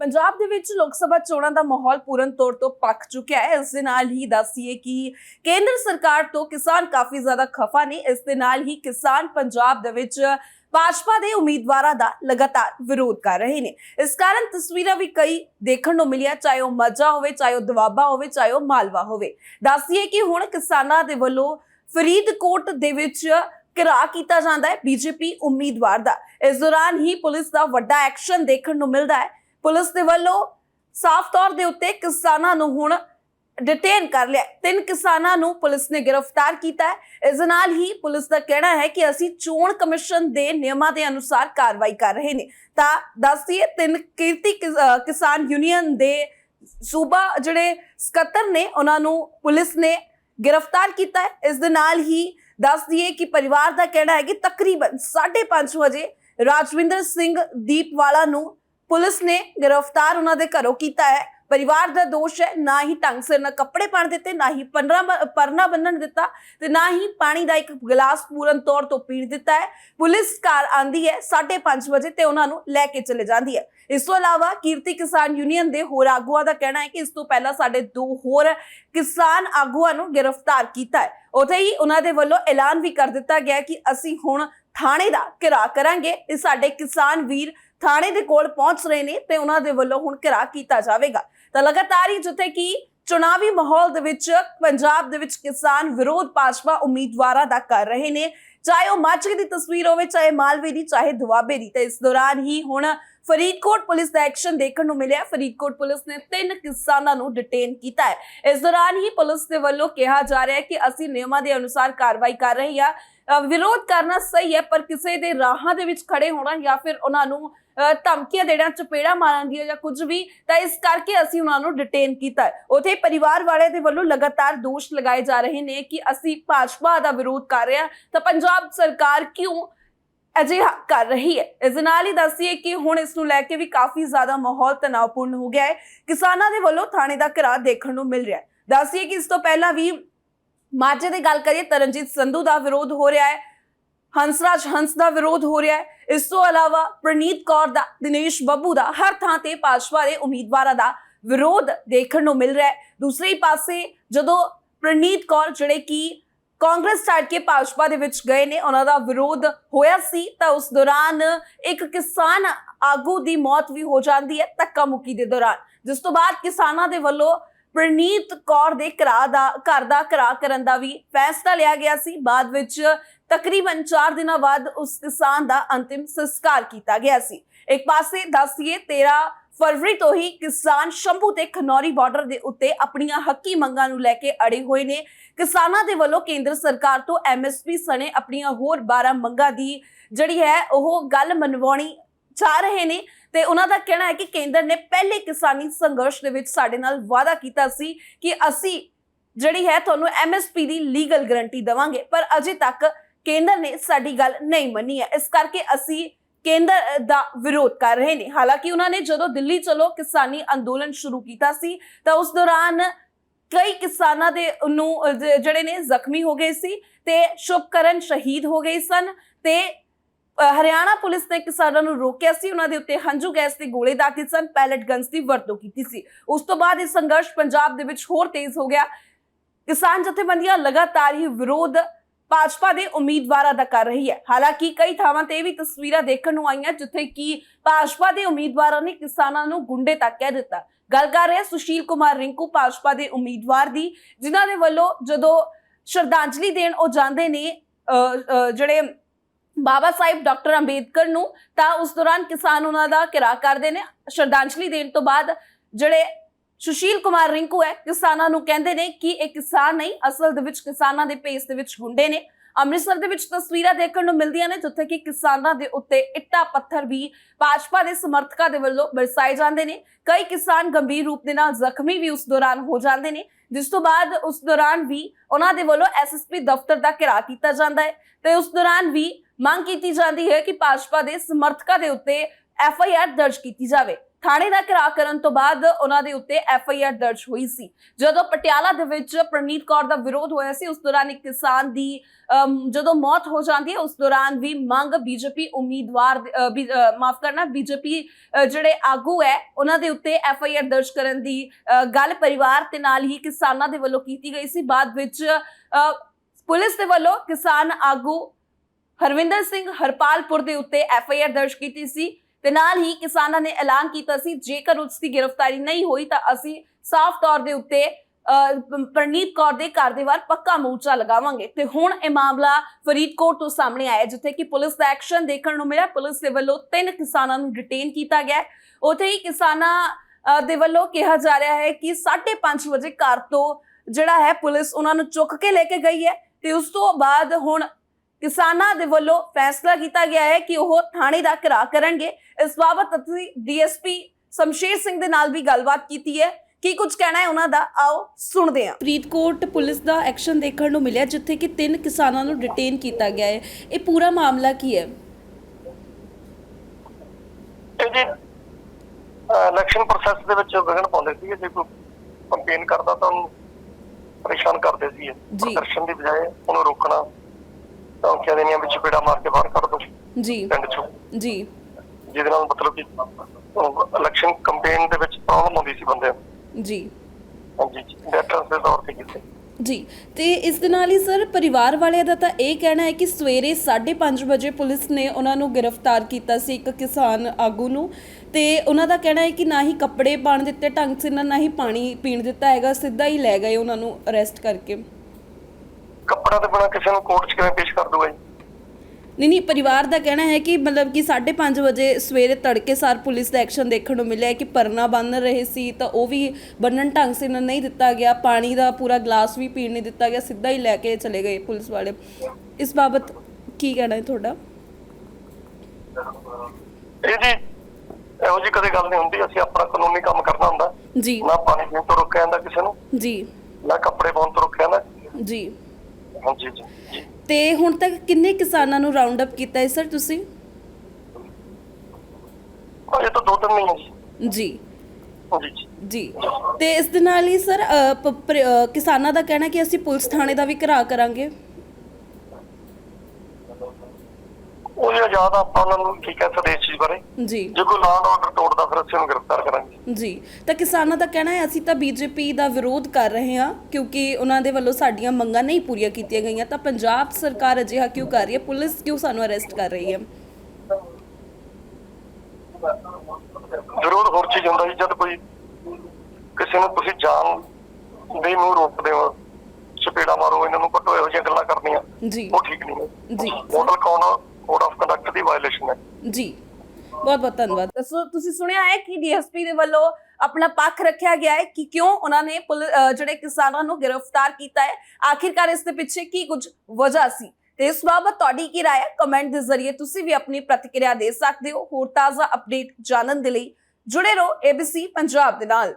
ਪੰਜਾਬ ਦੇ ਵਿੱਚ ਲੋਕ ਸਭਾ ਚੋਣਾਂ ਦਾ ਮਾਹੌਲ ਪੂਰਨ ਤੌਰ ਤੋਂ ਪੱਕ ਚੁੱਕਿਆ ਹੈ। ਇਸ ਦੇ ਨਾਲ ਹੀ ਦੱਸੀਏ ਕਿ ਕੇਂਦਰ ਸਰਕਾਰ ਤੋਂ ਕਿਸਾਨ ਕਾਫੀ ਜ਼ਿਆਦਾ ਖਫਾ ਨੇ। ਇਸ ਦੇ ਨਾਲ ਹੀ ਕਿਸਾਨ ਪੰਜਾਬ ਦੇ ਵਿੱਚ ਭਾਜਪਾ ਦੇ ਉਮੀਦਵਾਰਾਂ ਦਾ ਲਗਾਤਾਰ ਵਿਰੋਧ ਕਰ ਰਹੇ ਨੇ। ਇਸ ਕਾਰਨ ਤਸਵੀਰਾਂ ਵੀ ਕਈ ਦੇਖਣ ਨੂੰ ਮਿਲੀਆਂ, ਚਾਹੇ ਉਹ ਮੱਝਾ ਹੋਵੇ, ਚਾਹੇ ਉਹ ਦਵਾਬਾ ਹੋਵੇ, ਚਾਹੇ ਉਹ ਮਾਲਵਾ ਹੋਵੇ। ਦੱਸੀਏ ਕਿ ਹੁਣ ਕਿਸਾਨਾਂ ਦੇ ਵੱਲੋਂ ਫਰੀਦਕੋਟ ਦੇ ਵਿੱਚ ਘਿਰਾਅ ਕੀਤਾ ਜਾਂਦਾ ਹੈ ਬੀਜੇਪੀ ਉਮੀਦਵਾਰ ਦਾ। ਇਸ ਦੌਰਾਨ ਹੀ ਪੁਲਿਸ ਦਾ ਵੱਡਾ ਐਕਸ਼ਨ ਦੇਖਣ ਨੂੰ ਮਿਲਦਾ ਹੈ। ਪੁਲਿਸ ਦੇ ਵੱਲੋਂ ਸਾਫ਼ ਤੌਰ ਦੇ ਉੱਤੇ ਕਿਸਾਨਾਂ ਨੂੰ ਹੁਣ ਡਿਟੇਨ ਕਰ ਲਿਆ। ਤਿੰਨ ਕਿਸਾਨਾਂ ਨੂੰ ਪੁਲਿਸ ਨੇ ਗ੍ਰਿਫਤਾਰ ਕੀਤਾ ਹੈ। ਇਸ ਦੇ ਨਾਲ ਹੀ ਪੁਲਿਸ ਦਾ ਕਹਿਣਾ ਹੈ ਕਿ ਅਸੀਂ ਚੋਣ ਕਮਿਸ਼ਨ ਦੇ ਨਿਯਮਾਂ ਦੇ ਅਨੁਸਾਰ ਕਾਰਵਾਈ ਕਰ ਰਹੇ ਨੇ। ਤਾਂ ਦੱਸਦੀਏ ਤਿੰਨ ਕੀਰਤੀ ਕਿਸਾਨ ਯੂਨੀਅਨ ਦੇ ਸੂਬਾ ਜਿਹੜੇ ਸਕੱਤਰ ਨੇ, ਉਹਨਾਂ ਨੂੰ ਪੁਲਿਸ ਨੇ ਗ੍ਰਿਫਤਾਰ ਕੀਤਾ ਹੈ। ਇਸ ਦੇ ਨਾਲ ਹੀ ਦੱਸ ਦਈਏ ਕਿ ਪਰਿਵਾਰ ਦਾ ਕਹਿਣਾ ਹੈ ਕਿ ਤਕਰੀਬਨ 5:30 ਵਜੇ ਰਾਜਵਿੰਦਰ ਸਿੰਘ ਦੀਪਵਾਲਾ ਨੂੰ ਪੁਲਿਸ ਨੇ ਗ੍ਰਿਫਤਾਰ ਉਹਨਾਂ ਦੇ ਘਰੋਂ ਕੀਤਾ ਹੈ। ਪਰਿਵਾਰ ਦਾ ਦੋਸ਼ ਹੈ, ਨਾ ਹੀ ਢੰਗ ਸਿਰ ਨਾ ਕੱਪੜੇ ਪਾਣ ਦਿੱਤੇ, ਨਾ ਹੀ ਪੰਨਰਾ ਪਰਨਾ ਬੰਨਣ ਦਿੱਤਾ ਤੇ ਨਾ ਹੀ ਪਾਣੀ ਦਾ ਇੱਕ ਗਲਾਸ ਪੂਰਨ ਤੌਰ ਤੋਂ ਪੀਣ ਦਿੱਤਾ ਹੈ। ਪੁਲਿਸ ਕਾਰ ਆਂਦੀ ਹੈ 5:30 ਵਜੇ ਤੇ ਉਹਨਾਂ ਨੂੰ ਲੈ ਕੇ ਚਲੇ ਜਾਂਦੀ ਹੈ। ਇਸ ਤੋਂ ਇਲਾਵਾ ਕੀਰਤੀ ਕਿਸਾਨ ਯੂਨੀਅਨ ਦੇ ਹੋਰ ਆਗੂਆਂ ਦਾ ਕਹਿਣਾ ਹੈ ਕਿ ਇਸ ਤੋਂ ਪਹਿਲਾਂ ਸਾਡੇ ਦੋ ਹੋਰ ਕਿਸਾਨ ਆਗੂਆਂ ਨੂੰ ਗ੍ਰਿਫਤਾਰ ਕੀਤਾ ਹੈ। ਉਥੇ ਹੀ ਉਹਨਾਂ ਦੇ ਵੱਲੋਂ ਐਲਾਨ ਵੀ ਕਰ ਦਿੱਤਾ ਗਿਆ ਕਿ ਅਸੀਂ ਹੁਣ ਥਾਣੇ ਦਾ ਘਿਰਾ ਕਰਾਂਗੇ। ਇਹ ਸਾਡੇ ਕਿਸਾਨ ਵੀਰ ਥਾਣੇ ਦੇ ਕੋਲ ਪਹੁੰਚ ਰਹੇ ਨੇ ਤੇ ਉਹਨਾਂ ਦੇ ਵੱਲੋਂ ਹੁਣ ਘਿਰਾਅ ਕੀਤਾ ਜਾਵੇਗਾ। ਤਾਂ ਲਗਾਤਾਰ ਹੀ ਜਿੱਥੇ ਕਿ ਚੁਣਾਵੀ ਮਾਹੌਲ ਦੇ ਵਿੱਚ ਪੰਜਾਬ ਦੇ ਵਿੱਚ ਕਿਸਾਨ ਵਿਰੋਧ ਭਾਜਪਾ ਉਮੀਦਵਾਰਾਂ ਦਾ ਕਰ ਰਹੇ ਨੇ। ਚਾਹੇ ਉਹ ਮਾਝੇ ਦੀ ਤਸਵੀਰ ਹੋਵੇ, ਚਾਹੇ ਮਾਲਵੇ ਦੀ, ਚਾਹੇ ਦੁਆਬੇ ਦੀ। ਤੇ ਇਸ ਦੌਰਾਨ ਹੀ ਹੁਣ ਫਰੀਦਕੋਟ ਪੁਲਿਸ ਦਾ ਐਕਸ਼ਨ ਦੇਖਣ ਨੂੰ ਮਿਲਿਆ। ਫਰੀਦਕੋਟ ਪੁਲਿਸ ਨੇ ਤਿੰਨ ਕਿਸਾਨਾਂ ਨੂੰ ਡਿਟੇਨ ਕੀਤਾ ਹੈ। ਇਸ ਦੌਰਾਨ ਹੀ ਪੁਲਿਸ ਦੇ ਵੱਲੋਂ ਕਿਹਾ ਜਾ ਰਿਹਾ ਹੈ ਕਿ ਅਸੀਂ ਨਿਯਮਾਂ ਦੇ ਅਨੁਸਾਰ ਕਾਰਵਾਈ ਕਰ ਰਹੇ ਹਾਂ। ਵਿਰੋਧ ਕਰਨਾ ਸਹੀ ਹੈ, ਪਰ ਕਿਸੇ ਦੇ ਰਾਹਾਂ ਦੇ ਵਿੱਚ ਖੜੇ ਹੋਣਾ ਜਾਂ ਫਿਰ ਉਹਨਾਂ ਨੂੰ ਧਮਕੀਆਂ ਦੇਣਾ, ਚਪੇੜਾ ਮਾਰਨ ਦੀਆਂ ਜਾਂ ਕੁਝ ਵੀ, ਤਾਂ ਇਸ ਕਰਕੇ ਅਸੀਂ ਉਹਨਾਂ ਨੂੰ ਡਿਟੇਨ ਕੀਤਾ ਹੈ। ਉਥੇ ਪਰਿਵਾਰ ਵਾਲੇ ਦੇ ਵੱਲੋਂ ਲਗਾਤਾਰ ਦੋਸ਼ ਲਗਾਏ ਜਾ ਰਹੇ ਨੇ ਕਿ ਅਸੀਂ ਭਾਜਪਾ ਦਾ ਵਿਰੋਧ ਕਰ ਰਹੇ ਹਾਂ, ਤਾਂ ਪੰਜਾਬ ਸਰਕਾਰ ਕਿਉਂ ਅਜਿਹਾ ਕਰ ਰਹੀ ਹੈ? ਇਸ ਦੇ ਨਾਲ ਹੀ ਦੱਸੀਏ ਕਿ ਹੁਣ ਇਸ ਨੂੰ ਲੈ ਕੇ ਵੀ ਕਾਫੀ ਜ਼ਿਆਦਾ ਮਾਹੌਲ ਤਣਾਅਪੂਰਨ ਹੋ ਗਿਆ ਹੈ। ਕਿਸਾਨਾਂ ਦੇ ਵੱਲੋਂ ਥਾਣੇ ਦਾ ਘਿਰਾਅ ਦੇਖਣ ਨੂੰ ਮਿਲ ਰਿਹਾ ਹੈ। ਦੱਸੀਏ ਕਿ ਇਸ ਤੋਂ ਪਹਿਲਾਂ ਵੀ ਮਾਝੇ ਦੀ ਗੱਲ ਕਰੀਏ, ਤਰਨਜੀਤ ਸੰਧੂ ਦਾ ਵਿਰੋਧ ਹੋ ਰਿਹਾ ਹੈ, ਹੰਸਰਾਜ ਹੰਸ ਦਾ ਵਿਰੋਧ ਹੋ ਰਿਹਾ ਹੈ। ਇਸ ਤੋਂ ਇਲਾਵਾ ਪ੍ਰਨੀਤ ਕੌਰ ਦਾ, ਦਿਨੇਸ਼ ਬੱਬੂ ਦਾ, ਹਰ ਥਾਂ ਤੇ ਭਾਜਪਾ ਦੇ ਉਮੀਦਵਾਰਾਂ ਦਾ ਵਿਰੋਧ ਦੇਖਣ ਨੂੰ ਮਿਲ ਰਿਹਾ ਹੈ। ਦੂਸਰੇ ਪਾਸੇ ਜਦੋਂ ਪ੍ਰਨੀਤ ਕੌਰ ਜਿਹੜੇ ਕਿ ਕਾਂਗਰਸ ਛੱਡ ਕੇ ਭਾਜਪਾ ਦੇ ਵਿੱਚ ਗਏ ਨੇ, ਉਹਨਾਂ ਦਾ ਵਿਰੋਧ ਹੋਇਆ ਸੀ, ਤਾਂ ਉਸ ਦੌਰਾਨ ਇੱਕ ਕਿਸਾਨ ਆਗੂ ਦੀ ਮੌਤ ਵੀ ਹੋ ਜਾਂਦੀ ਹੈ ਧੱਕਾ ਮੁੱਕੀ ਦੇ ਦੌਰਾਨ। ਜਿਸ ਤੋਂ ਬਾਅਦ ਕਿਸਾਨਾਂ ਦੇ ਵੱਲੋਂ ਪ੍ਰਨੀਤ ਕੌਰ ਦੇ ਘਰਾ ਦਾ, ਘਰ ਦਾ ਘਰਾ ਕਰਨ ਦਾ ਵੀ ਫੈਸਲਾ ਲਿਆ ਗਿਆ ਸੀ। ਬਾਅਦ ਵਿੱਚ ਤਕਰੀਬਨ 4 ਦਿਨਾਂ ਬਾਅਦ ਉਸ ਕਿਸਾਨ ਦਾ ਅੰਤਿਮ ਸੰਸਕਾਰ ਕੀਤਾ ਗਿਆ ਸੀ। ਇੱਕ ਪਾਸੇ ਦੱਸੀਏ 13 ਫਰਵਰੀ ਤੋਂ ਹੀ ਕਿਸਾਨ ਸ਼ੰਭੂ ਤੇ ਖਨੌਰੀ ਬਾਰਡਰ ਦੇ ਉੱਤੇ ਆਪਣੀਆਂ ਹੱਕੀ ਮੰਗਾਂ ਨੂੰ ਲੈ ਕੇ ਅੜੇ ਹੋਏ ਨੇ। ਕਿਸਾਨਾਂ ਦੇ ਵੱਲੋਂ ਕੇਂਦਰ ਸਰਕਾਰ ਤੋਂ ਐਮਐਸਪੀ ਸਣੇ ਆਪਣੀਆਂ ਹੋਰ 12 ਮੰਗਾਂ ਦੀ ਜਿਹੜੀ ਹੈ, ਉਹ ਗੱਲ ਮਨਵਾਉਣੀ ਚਾਹ ਰਹੇ ਨੇ। ਤੇ ਉਹਨਾਂ ਦਾ ਕਹਿਣਾ ਹੈ ਕਿ ਕੇਂਦਰ ਨੇ ਪਹਿਲੇ ਕਿਸਾਨੀ ਸੰਘਰਸ਼ ਦੇ ਵਿੱਚ ਸਾਡੇ ਨਾਲ ਵਾਅਦਾ ਕੀਤਾ ਸੀ ਕਿ ਅਸੀਂ ਜਿਹੜੀ ਹੈ ਤੁਹਾਨੂੰ ਐਮਐਸਪੀ ਦੀ ਲੀਗਲ ਗਾਰੰਟੀ ਦੇਵਾਂਗੇ, ਪਰ ਅਜੇ ਤੱਕ ਕੇਂਦਰ ਨੇ ਸਾਡੀ ਗੱਲ ਨਹੀਂ ਮੰਨੀ ਹੈ। ਇਸ ਕਰਕੇ ਅਸੀਂ ਕੇਂਦਰ ਦਾ ਵਿਰੋਧ ਕਰ ਰਹੇ ਨੇ। ਹਾਲਾਂਕਿ ਉਹਨਾਂ ਨੇ ਜਦੋਂ ਦਿੱਲੀ ਚਲੋ ਕਿਸਾਨੀ ਅੰਦੋਲਨ ਸ਼ੁਰੂ ਕੀਤਾ ਸੀ, ਤਾਂ ਉਸ ਦੌਰਾਨ ਕਈ ਕਿਸਾਨਾਂ ਦੇ ਨੂੰ ਜਿਹੜੇ ਨੇ ਜ਼ਖਮੀ ਹੋ ਗਏ ਸੀ ਤੇ ਸ਼ੁਭਕਰਨ ਸ਼ਹੀਦ ਹੋ ਗਏ ਸਨ ਤੇ ਹਰਿਆਣਾ ਪੁਲਿਸ ਨੇ ਕਿਸਾਨਾਂ ਨੂੰ ਰੋਕਿਆ ਸੀ। ਉਹਨਾਂ ਦੇ ਉੱਤੇ ਹੰਝੂ ਗੈਸ ਦੇ ਗੋਲੇ ਦਾਗੇ ਸਨ। ਪੈਲਟ ਗਨਸ ਦੀ ਵਰਤੋਂ ਕੀਤੀ ਸੀ। ਉਸ ਤੋਂ ਬਾਅਦ ਇਹ ਸੰਘਰਸ਼ ਪੰਜਾਬ ਦੇ ਵਿੱਚ ਹੋਰ ਤੇਜ਼ ਹੋ ਗਿਆ। ਕਿਸਾਨ ਜਥੇਬੰਦੀਆਂ ਲਗਾਤਾਰ ਹੀ ਵਿਰੋਧ ਭਾਜਪਾ ਦੇ ਉਮੀਦਵਾਰਾਂ ਦਾ ਕਰ ਰਹੀ ਹੈ। ਹਾਲਾਂਕਿ ਕਈ ਥਾਵਾਂ ਤੇ ਇਹ ਵੀ ਤਸਵੀਰਾਂ ਦੇਖਣ ਨੂੰ ਆਈਆਂ ਜਿੱਥੇ ਕਿ ਭਾਜਪਾ ਦੇ ਉਮੀਦਵਾਰਾਂ ਨੇ ਕਿਸਾਨਾਂ ਨੂੰ ਗੁੰਡੇ ਤੱਕ ਕਹਿ ਦਿੱਤਾ। ਗੱਲ ਕਰ ਰਿਹਾ ਸੁਸ਼ੀਲ ਕੁਮਾਰ ਰਿੰਕੂ ਭਾਜਪਾ ਦੇ ਉਮੀਦਵਾਰ ਦੀ ਜਿਨ੍ਹਾਂ ਦੇ ਵੱਲੋਂ ਜਦੋਂ ਸ਼ਰਧਾਂਜਲੀ ਦੇਣ ਉਹ ਜਾਂਦੇ ਨੇ ਅਹ, ਜਿਹੜੇ ਬਾਬਾ ਸਾਹਿਬ ਡਾਕਟਰ ਅੰਬੇਦਕਰ ਨੂੰ ਤਾਂ ਉਸ ਦੌਰਾਨ ਕਿਸਾਨ ਉਹਨਾਂ ਦਾ ਘਿਰਾਅ ਕਰਦੇ ਨੇ। ਸ਼ਰਧਾਂਜਲੀ ਦੇਣ ਤੋਂ ਬਾਅਦ ਜਿਹੜੇ ਸੁਸ਼ੀਲ ਕੁਮਾਰ ਰਿੰਕੂ ਹੈ, ਕਿਸਾਨਾਂ ਨੂੰ ਕਹਿੰਦੇ ਨੇ ਕਿ ਇਹ ਕਿਸਾਨ ਨਹੀਂ, ਅਸਲ ਦੇ ਵਿੱਚ ਕਿਸਾਨਾਂ ਦੇ ਭੇਸ ਦੇ ਵਿੱਚ ਗੁੰਡੇ ਨੇ। ਅੰਮ੍ਰਿਤਸਰ ਦੇ ਵਿੱਚ ਤਸਵੀਰਾਂ ਦੇਖਣ ਨੂੰ ਮਿਲਦੀਆਂ ਨੇ, ਜਿੱਥੇ ਕਿ ਕਿਸਾਨਾਂ ਦੇ ਉੱਤੇ ਇੱਟਾਂ, ਪੱਥਰ ਵੀ ਭਾਜਪਾ ਦੇ ਸਮਰਥਕਾਂ ਦੇ ਵੱਲੋਂ ਬਰਸਾਏ ਜਾਂਦੇ ਨੇ। ਕਈ ਕਿਸਾਨ ਗੰਭੀਰ ਰੂਪ ਦੇ ਨਾਲ ਜ਼ਖਮੀ ਵੀ ਉਸ ਦੌਰਾਨ ਹੋ ਜਾਂਦੇ ਨੇ, ਜਿਸ ਤੋਂ ਬਾਅਦ ਉਸ ਦੌਰਾਨ ਵੀ ਉਹਨਾਂ ਦੇ ਵੱਲੋਂ ਐਸਐਸਪੀ ਦਫ਼ਤਰ ਦਾ ਘਿਰਾਅ ਕੀਤਾ ਜਾਂਦਾ ਹੈ ਤੇ ਉਸ ਦੌਰਾਨ ਵੀ ਮੰਗ ਕੀਤੀ ਜਾਂਦੀ ਹੈ ਕਿ ਭਾਜਪਾ ਦੇ ਸਮਰਥਕਾਂ ਦੇ ਉੱਤੇ ਐਫ ਆਈ ਆਰ ਦਰਜ ਕੀਤੀ ਜਾਵੇ। ਥਾਣੇ ਦਾ ਘਿਰਾਓ ਕਰਨ ਤੋਂ ਬਾਅਦ ਉਹਨਾਂ ਦੇ ਉੱਤੇ ਐਫ ਆਈ ਆਰ ਦਰਜ ਹੋਈ ਸੀ। ਜਦੋਂ ਪਟਿਆਲਾ ਦੇ ਵਿੱਚ ਪ੍ਰਨੀਤ ਕੌਰ ਦਾ ਵਿਰੋਧ ਹੋਇਆ ਸੀ ਉਸ ਦੌਰਾਨ ਇੱਕ ਕਿਸਾਨ ਦੀ ਜਦੋਂ ਮੌਤ ਹੋ ਜਾਂਦੀ ਹੈ ਉਸ ਦੌਰਾਨ ਵੀ ਮੰਗ ਬੀਜੇਪੀ ਉਮੀਦਵਾਰ ਦੇ- ਅ, ਬੀ- ਅ, ਮਾਫ ਕਰਨਾ ਬੀਜੇਪੀ ਜਿਹੜੇ ਆਗੂ ਹੈ ਉਹਨਾਂ ਦੇ ਉੱਤੇ ਐਫ ਆਈ ਆਰ ਦਰਜ ਕਰਨ ਦੀ ਗੱਲ ਪਰਿਵਾਰ ਤੇ ਨਾਲ ਹੀ ਕਿਸਾਨਾਂ ਦੇ ਵੱਲੋਂ ਕੀਤੀ ਗਈ ਸੀ। ਬਾਅਦ ਵਿੱਚ ਪੁਲਿਸ ਦੇ ਵੱਲੋਂ ਕਿਸਾਨ ਆਗੂ ਹਰਵਿੰਦਰ ਸਿੰਘ ਹਰਪਾਲਪੁਰ ਦੇ ਉੱਤੇ ਐਫ ਆਈ ਆਰ ਦਰਜ ਕੀਤੀ ਸੀ ਤੇ ਨਾਲ ਹੀ ਕਿਸਾਨਾਂ ਨੇ ਐਲਾਨ ਕੀਤਾ ਸੀ ਜੇਕਰ ਉਸ ਦੀ ਗ੍ਰਿਫਤਾਰੀ ਨਹੀਂ ਹੋਈ ਤਾਂ ਅਸੀਂ ਸਾਫ਼ ਤੌਰ ਦੇ ਉੱਤੇ ਅ, ਪ੍ਰਨੀਤ ਕੌਰ ਦੇ ਘਰ ਦੇ ਬਾਹਰ ਪੱਕਾ ਮੋਰਚਾ ਲਗਾਵਾਂਗੇ ਤੇ ਹੁਣ ਇਹ ਮਾਮਲਾ ਫਰੀਦਕੋਟ ਤੋਂ ਸਾਹਮਣੇ ਆਇਆ ਜਿੱਥੇ ਕਿ ਪੁਲਿਸ ਦਾ ਐਕਸ਼ਨ ਦੇਖਣ ਨੂੰ ਮਿਲਿਆ ਪੁਲਿਸ ਦੇ ਵੱਲੋਂ ਤਿੰਨ ਕਿਸਾਨਾਂ ਨੂੰ ਡਿਟੇਨ ਕੀਤਾ ਗਿਆ ਹੈ। ਉੱਥੇ ਹੀ ਕਿਸਾਨਾਂ ਦੇ ਵੱਲੋਂ ਕਿਹਾ ਜਾ ਰਿਹਾ ਹੈ ਕਿ 5:30 ਵਜੇ ਘਰ ਤੋਂ ਜਿਹੜਾ ਹੈ ਪੁਲਿਸ ਉਹਨਾਂ ਨੂੰ ਚੁੱਕ ਕੇ ਲੈ ਕੇ ਗਈ ਹੈ ਤੇ ਉਸ ਤੋਂ ਬਾਅਦ ਹੁਣ ਕਿਸਾਨਾਂ ਦੇ ਵੱਲੋਂ ਫੈਸਲਾ ਕੀਤਾ ਗਿਆ ਹੈ ਕਿ ਉਹ ਥਾਣੇ ਦਾ ਘਿਰਾਓ ਕਰਨਗੇ। ਇਸ ਬਾਬਤ ਅਸੀਂ ਡੀਐਸਪੀ ਸ਼ਮਸ਼ੇਰ ਸਿੰਘ ਦੇ ਨਾਲ ਵੀ ਗੱਲਬਾਤ ਕੀਤੀ ਹੈ। ਕੀ ਕੁਝ ਕਹਿਣਾ ਹੈ ਉਹਨਾਂ ਦਾ? ਆਓ ਸੁਣਦੇ ਹਾਂ। ਫਰੀਦਕੋਟ ਪੁਲਿਸ ਦਾ ਐਕਸ਼ਨ ਦੇਖਣ ਨੂੰ ਮਿਲਿਆ ਜਿੱਥੇ ਕਿ ਤਿੰਨ ਕਿਸਾਨਾਂ ਨੂੰ ਡਿਟੇਨ ਕੀਤਾ ਗਿਆ ਹੈ। ਇਹ ਪੂਰਾ ਮਾਮਲਾ ਕੀ ਹੈ? ਜੀ ਇਲੈਕਸ਼ਨ ਪ੍ਰੋਸੈਸ ਦੇ ਵਿੱਚ ਵਿਘਨ ਪਾਉਂਦੇ ਸੀ ਜੇ ਕੋਈ ਕੰਪੇਨ ਕਰਦਾ ਤਾਂ ਉਹਨੂੰ ਪਰੇਸ਼ਾਨ ਕਰਦੇ ਸੀ ਜੀ। ਪ੍ਰਦਰਸ਼ਨ ਦੀ ਬਜਾਏ ਉਹਨੂੰ ਰੋਕਣਾ। ਧਮਕੀਆਂ ਦੇਣੀਆਂ ਵਿੱਚ ਪੇੜਾ ਮਾਰ ਕੇ ਬਾਹਰ ਕੱਢ ਦੋ। ਜੀ। ਪਿੰਡ ਚੋਂ। ਜੀ। ਜਿਹਦੇ ਨਾਲ ਮਤਲਬ ਕਿ ਇਲੈਕਸ਼ਨ ਕੰਪੇਨ ਦੇ ਵਿੱਚ ਪ੍ਰੋਬਲਮ ਆਉਂਦੀ ਸੀ ਬੰਦੇ ਨੂੰ। ਜੀ। ਹਾਂਜੀ ਡੈਟਰਸ ਦੇ ਤੌਰ ਤੇ ਕੀਤੇ। ਜੀ। ਤੇ ਇਸ ਦੇ ਨਾਲ ਹੀ ਸਰ ਪਰਿਵਾਰ ਵਾਲਿਆਂ ਦਾ ਤਾਂ ਇਹ ਕਹਿਣਾ ਹੈ ਕਿ ਸਵੇਰੇ 5:30 ਵਜੇ ਪੁਲਿਸ ਨੇ ਉਹਨਾਂ ਨੂੰ ਗ੍ਰਿਫਤਾਰ ਕੀਤਾ ਸੀ ਇੱਕ ਕਿਸਾਨ ਆਗੂ ਨੂੰ। ਤੇ ਉਹਨਾਂ ਦਾ ਕਹਿਣਾ ਹੈ ਕਿ ਨਾ ਹੀ ਕੱਪੜੇ ਪਾਣ ਦਿੱਤੇ ਢੰਗ ਸਿਰ ਨਾਲ ਨਾ ਹੀ ਪਾਣੀ ਪੀਣ ਦਿੱਤਾ ਹੈਗਾ ਸਿੱਧਾ ਹੀ ਲੈ ਗਏ ਉਹਨਾਂ ਨੂੰ ਅਰੈਸਟ ਕਰਕੇ। ਕੱਪੜਾ ਤੇ ਬਿਨਾਂ ਕਿਸੇ ਨੂੰ ਕੋਰਟ 'ਚ ਕਿਵੇਂ ਪੇਸ਼ ਕਰ ਦੂਗਾ ਜੀ? ਨਹੀਂ ਨਹੀਂ ਪਰਿਵਾਰ ਦਾ ਕਹਿਣਾ ਹੈ ਕਿ ਮਤਲਬ ਕਿ 5:30 ਵਜੇ ਸਵੇਰੇ ਤੜਕੇ ਸਾਰ ਪੁਲਿਸ ਦਾ ਐਕਸ਼ਨ ਦੇਖਣ ਨੂੰ ਮਿਲਿਆ ਕਿ ਪਰਨਾ ਬੰਨ ਰਹੇ ਸੀ ਤਾਂ ਉਹ ਵੀ ਬੰਨਣ ਢੰਗ ਸਿਰ ਨਾਲ ਨਹੀਂ ਦਿੱਤਾ ਗਿਆ। ਪਾਣੀ ਦਾ ਪੂਰਾ ਗਲਾਸ ਵੀ ਪੀਣ ਨਹੀਂ ਦਿੱਤਾ ਗਿਆ ਸਿੱਧਾ ਹੀ ਲੈ ਕੇ ਚਲੇ ਗਏ ਪੁਲਿਸ ਵਾਲੇ। ਇਸ ਬਾਬਤ ਕੀ ਕਹਿਣਾ ਹੈ ਤੁਹਾਡਾ? ਇਹ ਜੀ ਇਹੋ ਜੀ ਕਦੇ ਗੱਲ ਨਹੀਂ ਹੁੰਦੀ ਅਸੀਂ ਆਪਣਾ ਕਾਨੂੰਨੀ ਕੰਮ ਕਰਨਾ ਹੁੰਦਾ। ਜੀ। ਨਾ ਪਾਣੀ ਪੀਣ ਤੋਂ ਰੋਕਿਆ ਜਾਂਦਾ ਕਿਸੇ ਨੂੰ ਜੀ। ਨਾ ਕੱਪੜੇ ਪਾਉਣ ਤੋਂ ਰੋਕਿਆ ਜਾਂਦਾ। ਜੀ। ਹਾਂਜੀ ਜੀ ਤੇ ਹੁਣ ਤੱਕ ਕਿੰਨੇ ਕਿਸਾਨਾਂ ਨੂੰ ਰਾਉਂਡ ਅਪ ਕੀਤਾ ਹੈ ਸਰ ਤੁਸੀਂ? ਅਜੇ ਤਾਂ ਦੋ ਤਿੰਨ ਮਹੀਨੇ ਜੀ। ਜੀ। ਜੀ ਜੀ। ਜੀ। ਤੇ ਇਸ ਦੇ ਨਾਲ ਹੀ ਸਰ ਅ, ਪ- ਪ੍ਰ- ਅ, ਕਿਸਾਨਾਂ ਦਾ ਕਹਿਣਾ ਕਿ ਅਸੀਂ ਪੁਲਿਸ ਥਾਣੇ ਦਾ ਵੀ ਘਿਰਾਓ ਕਰਾਂਗੇ। ਉਹ ਜਿਹੜਾ ਆਪਾਂ ਉਹਨਾਂ ਨੂੰ ਕੀ ਕਹਿ ਸਕਦੇ ਇਸ ਚੀਜ਼ ਬਾਰੇ? ਜੀ। ਜੇ ਕੋਈ ਲਾਅ ਆਰਡਰ ਤੋੜਦਾ ਫਿਰ ਅਸੀਂ ਉਹਨੂੰ ਗ੍ਰਿਫਤਾਰ ਕਰਾਂਗੇ। ਜੀ। ਤਾਂ ਕਿਸਾਨਾਂ ਦਾ ਕਹਿਣਾ ਹੈ ਅਸੀਂ ਤਾਂ ਬੀਜੇਪੀ ਦਾ ਵਿਰੋਧ ਕਰ ਰਹੇ ਹਾਂ ਕਿਉਂਕਿ ਉਹਨਾਂ ਦੇ ਵੱਲੋਂ ਸਾਡੀਆਂ ਮੰਗਾਂ ਨਹੀਂ ਪੂਰੀਆਂ ਕੀਤੀਆਂ ਗਈਆਂ। ਤਾਂ ਪੰਜਾਬ ਸਰਕਾਰ ਅਜਿਹਾ ਕਿਉਂ ਕਰ ਰਹੀ ਹੈ? ਪੁਲਿਸ ਕਿਉਂ ਸਾਨੂੰ ਅਰੈਸਟ ਕਰ ਰਹੀ ਹੈ? ਵਿਰੋਧ ਹੋਰ ਚੀਜ਼ ਹੁੰਦਾ ਜੀ ਜਦ ਕੋਈ ਕਿਸੇ ਨੂੰ ਤੁਸੀਂ ਜਾਨ ਦੇ ਨੂੰ ਰੋਕਦੇ ਹੋ ਚਪੇੜਾ ਮਾਰੋ ਇਹਨਾਂ ਨੂੰ ਘੱਟੋ ਇਹੋ ਜਿਹੀਆਂ ਗੱਲਾਂ ਕਰਨੀਆਂ ਜੀ। ਉਹ ਠੀਕ ਨਹੀਂ ਹੈ। ਜੀ। ਮੋਡਲ ਕੌਣ ਕੋਡ ਆਫ ਕੰਡਕਟ ਦੀ ਵਾਇਲੇਸ਼ਨ ਹੈ। ਜੀ। ਬਹੁਤ ਬਹੁਤ ਧੰਨਵਾਦ। ਦੱਸੋ, ਤੁਸੀਂ ਸੁਣਿਆ ਹੈ ਕਿ ਡੀਐਸਪੀ ਦੇ ਵੱਲੋਂ ਆਪਣਾ ਪੱਖ ਰੱਖਿਆ ਗਿਆ ਹੈ ਕਿ ਕਿਉਂ ਉਹਨਾਂ ਨੇ ਜਿਹੜੇ ਕਿਸਾਨਾਂ ਨੂੰ ਗ੍ਰਿਫਤਾਰ ਕੀਤਾ ਹੈ? ਆਖਿਰਕਾਰ ਇਸ ਦੇ ਪਿੱਛੇ ਕੀ ਕੁਝ ਵਜ੍ਹਾ ਸੀ? ਤੇ ਇਸ ਬਾਬਤ ਤੁਹਾਡੀ ਕੀ ਰਾਏ ਹੈ? ਕਮੈਂਟ ਦੇ ਜ਼ਰੀਏ ਤੁਸੀਂ ਵੀ ਆਪਣੀ ਪ੍ਰਤੀਕਿਰਿਆ ਦੇ ਸਕਦੇ ਹੋ। ਹੋਰ ਤਾਜ਼ਾ ਅਪਡੇਟ ਜਾਣਨ ਦੇ ਲਈ ਜੁੜੇ ਰਹੋ ABC ਪੰਜਾਬ ਦੇ ਨਾਲ।